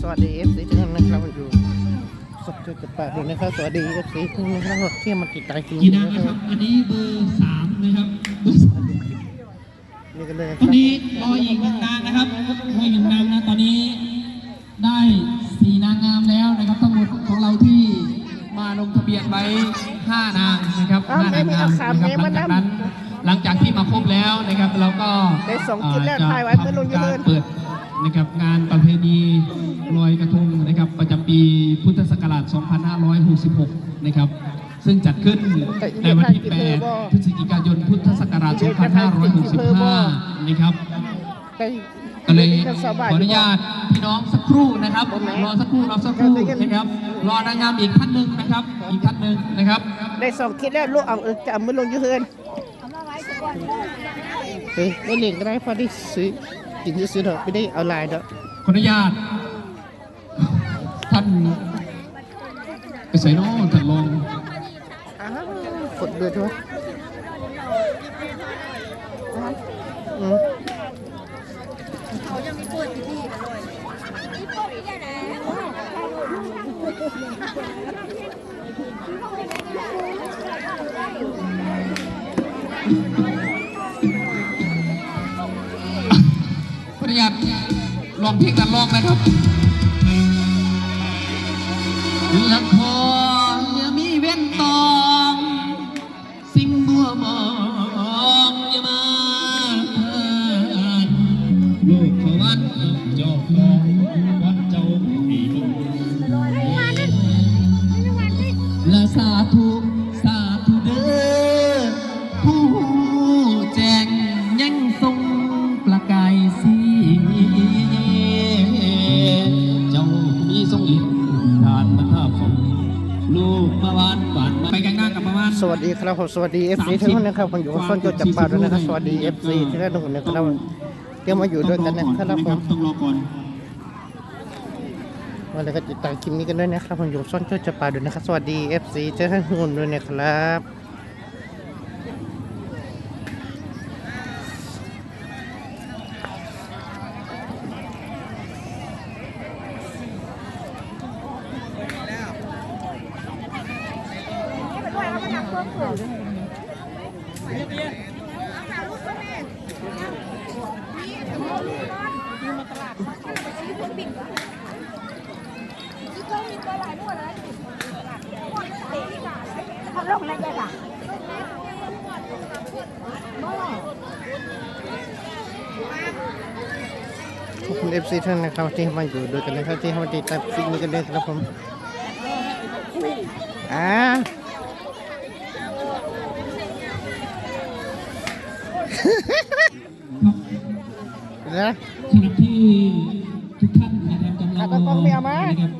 สวัสดีเอฟซีทุกท่านนะครับอยู่สดจุดแปดด้วยนะครับสวัสดีเอฟซีทุกท่านนะครับที่มาติดตามคลิปกี่นี้นางนะนะคครัรับบอันนี้เบอร์สามนะครับเบอร์สามนี่กันเลยนะคตอรันบนี้รออีกหนึ่งนางนะครับรออีกหนึ่งนางนะตอนนี้ได้สี่นางงามแล้วนะครับทั้งหมดของเราที่มาลงทะเบียนไว้ห้านางนะครับห้านางงามนะครับหลังจากนั้นหลังจากที่มาครบแล้วนะครับ เราก็ได้สองกินแล้วจะถ่ายไว้เพื่อลงยูการทูบ เปิด นะครับงานประเพณีลอยกระทงนะครับประจำปีพุทธศักราช 2566 นะครับ ซึ่งจัดขึ้นในวันที่ 8 พฤศจิกายน พุทธศักราช 2565 นะครับก็เลยขออนุญาตพี่น้องสักครู่นะครับรอสักครู่รอสักครู่นะครับรอนางงามอีกท่านหนึ่งนะครับ อีกท่านหนึ่งนะครับ ได้สองคลิปแล้วลูกเอาเออจะเอามาลงยูทูบเฮ้ยได้เหรียญก็ได้พอด้ซื้อ กินซื้อเถอะไม่ได้เอาลายเถอะขออนุญาต ท่านไปใส่น้องท่านรองอ้าวกดเบอร์ด้วยอืมข องเพลงกันลองนะครับละครอย่ามีเว้นตอง สิ่งบัวมองอย่ามาลูกขวันเจ้าของวัดเจ้าปีลงและสาธุ ลูกมาหวานหวานมาไปกันหน้ากับประมาณสวัสดีครับผมสวัสดีเอฟซีทุกคนนะครับผมอยู่กับส้นโจจับปลาด้วยนะครับสวัสดีเอฟซีทุกท่านทุกคนนะครับเดี๋ยวมาอยู่ด้วยกันนะครับผมต้องรอก่อนวันนี้ก็ติดตามคลิปนี้กันด้วยนะครับผมอยู่กับส้นโจจับปลาด้วยนะครับสวัสดีเอฟซีทุกท่านทุกคนด้วยนะครับ ขอบคุณเอฟซีทุกท่านนะครับที่มาอยู่ด้วยกันนะครับที่มาติดตามคลิปนี้กันด้วยครับผมอ่า นะขณะที่ทุกท่านนะครับกำลังอะตากล้องไม่เอามานะครับ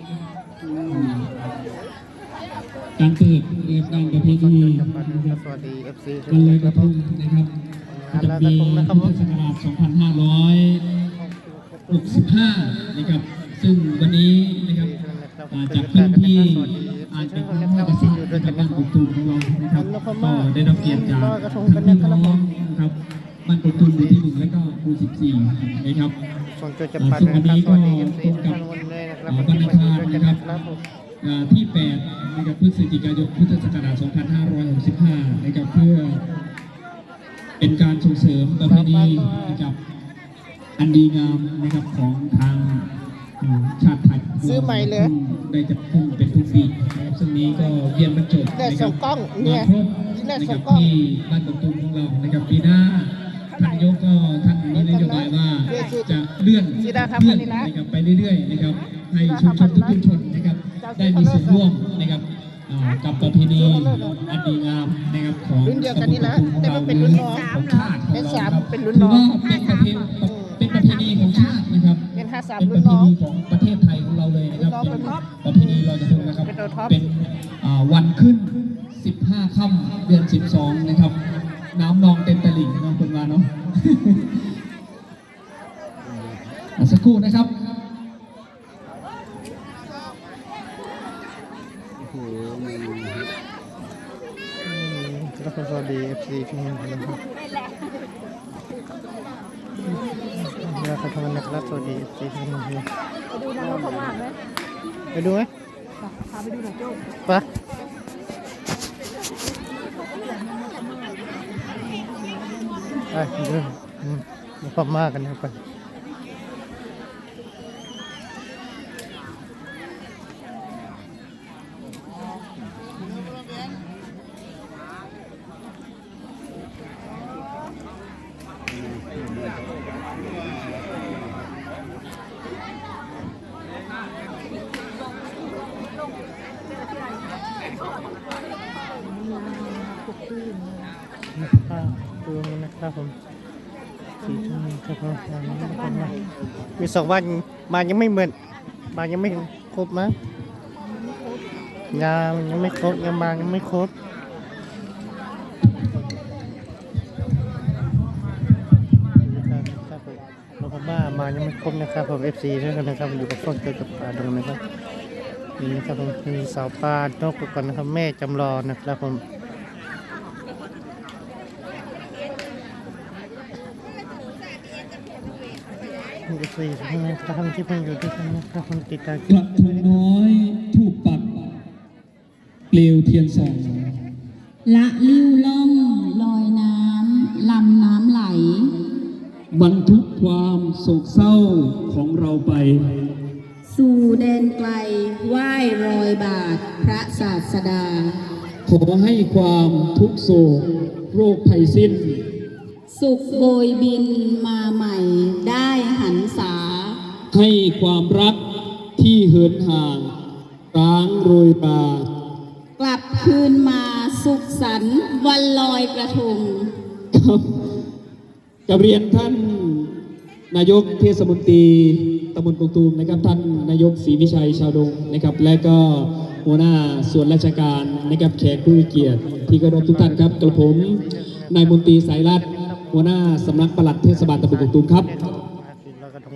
การเปิดเรียบงานประเพส้นณีโจนะจับปลาด้วยคนะครัรับบสวัสดีเอฟซีทุกวันลท่าอยนกครัระบทผมงนะครับประจำปีวันลอยกระทงนะครับผมพุทธศักราช2565 นะครับ ซึ่งวันนี้นะครับอ่าจากพื้นที่อาจเป็นทางภาคใต้นะ ครับบ้านกุตุมของเรานะครับก็ได้รับเกียรติจากท่านพี่น้องนะครับบ้านกุตุมหมู่ที่หนึ่งและก็หมู่สิบสี่นะครับส่วนโจจับปลาด้วยนะครับสวัสดีเอฟซีทุกท่านวันเลยนะครับที่มาอยู่ด้วยกันนะครับผมอ่าที่8นะครับพฤศจิกายนพุทธศักราช 2565 นะครับเพื่อเป็นการส่งเสริมประเพณีนะครับอันดีงามนะครับของทางอ่าชาติไทยซื้อใหม่เลยได้จัดขึ้นเป็นทุกปีนะครับ ซึ่งนี้ก็เยี่ยมบรรจบได้นะคสรัอบงกล้องเนี่ย มาครบได้นะสคอรังบกล้อง ที่บ้านตตุ้มของเรานะครับปีหน้าท่านนายกก็ท่านมีนโยบายว่าจะเลื่อนสีดาครับเลื่อนอันนี้นะนะครับไปเรื่อยๆนะครับให้ชุมชนทุกชุมชนนะครับได้มีส่วนร่วมนะครับอ่ากับประเพณีอันดีงามนะครับของรุ่นเดียวกันนี่นะตำบลแต่มันเป็นรุ่นน้องของชาติของเป็นเราสามครับเป็นรุ่นน้อง ถืว่าเป็นประเพณีเป็นประเพณีของชาตินะครับ เป็นห้าสามเป็นรุ่ปนระเพน้องณีของประเท ทงนะครับเป็นตัวท็อปเป็นอ่าวันขึ้น 15ค่ำเดือน 12 นะครับ น้ำนองเต็มตลิ่งเนาะคุณวาเนาะอะสักครู่นะครับแล้วก็สวัสวัสดีเอฟซีทุกคนนะครับเราขอโทษนะครับสวัสดีเอฟซีทุกคนนะครับไปดูนางรถพม่าไหมไปดูไหม พาไปดูหน่อยโจ้ไปไปดูอืมมาพม่ากันนะไปบ ข้าวดูนี่นะครับผมสี่ทุ่มครับผมมีสองวันบายังไม่เหมือนบายังไม่ครบมั้งงายังไม่ครบงานบายังไม่ครบครับผมเราม่ามายังไม่ครบนะครับผม FC ด้วยกันนะครับอยู่กับต้นเกิดกับป่าดงนะครับนี่นะครับผมมีสาวปลานกกันนะครับแม่จำลองนะครับผม เอฟซีทุกท่านนะครับที่เพิ่งอยู่ด้วยกันนะครับคนติดตามกระทงน้อยถูกปักเปลวเทียนส่องละลิ้วล่องลอยน้ำลำน้ำไหล บรรทุกความโศกเศร้าของเราไป สู่แดนไกลไหว้รอยบาทพระศาสดา ขอให้ความทุกโศกโรคภัยสิ้น สุขโบยบินมาใหม่ได้หันษา ให้ความรักที่เหินห่างร้างโรยรากลับคืนมาสุขสันต์วันลอยกระทงครับกับเรียนท่านนายกเทศมนตรีตำบลกกตูมนะครับท่านนายกศรีวิชัยชาวดงนะครับ และก็หัวหน้าส่วนราชการนะครับแขกผู้มีเกียรติที่เคารพทุกท่านครับกระผมนายมนตรีสายรัฐ หัวหน้าสำนักปลัดเทศบาลตำบลกกตูมครับ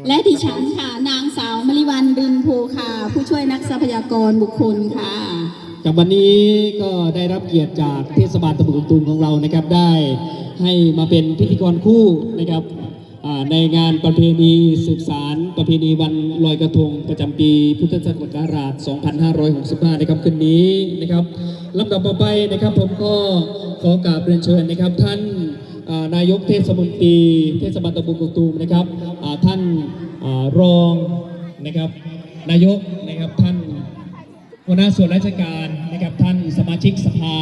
และดิฉันค่ะนางสาวมริวันรินภูค่ะผู้ช่วยนักทรัพยากรบุคคลค่ะกับวันนี้ก็ได้รับเกียรติจากเทศบาลตำบลกกตูมของเรานะครับได้ให้มาเป็นพิธีกรคู่นะครับอ่าในงานประเพณีสืบสารประเพณีวันลอยกระทงประจำปีพุทธศักราช 2565 นะครับคืนนี้นะครับลำดับต่อไปนะครับผมก็ขอกราบเรียนเชิญนะครับท่านอ่า นายกเทศมนตรี เทศบาลตำบลกกตูมนะครับท่านรองนะครับนายกนะครับท่านหัวหน้าส่วนราชการนะครับท่านสมาชิกสภา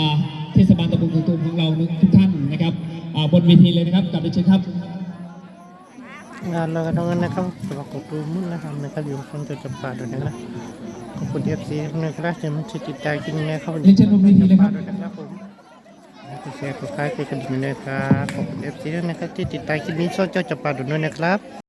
เทศบาลตำบลกตุมของเราทุกท่านนะครับบนเวทีเลยนะครับกลับไปเชิญครับงานเราก็ต้องนะครับสำหรับกลุ่มมุ่นนะครับนะครับอยู่คนจะจับปลาด้วยนะขอบคุณเอฟซีทุกท่านครับที่มันติดใจจริงนะครับเรียนเชิญบนเวทีเลยครับ รับผมกดแชร์กดไลค์กดกระดิ่งด้วยนะครับขอบคุณเอฟซีด้วยนะครับที่ติดตามคลิปนี้ชอบเจ้าจับปลาด้วยนะครับ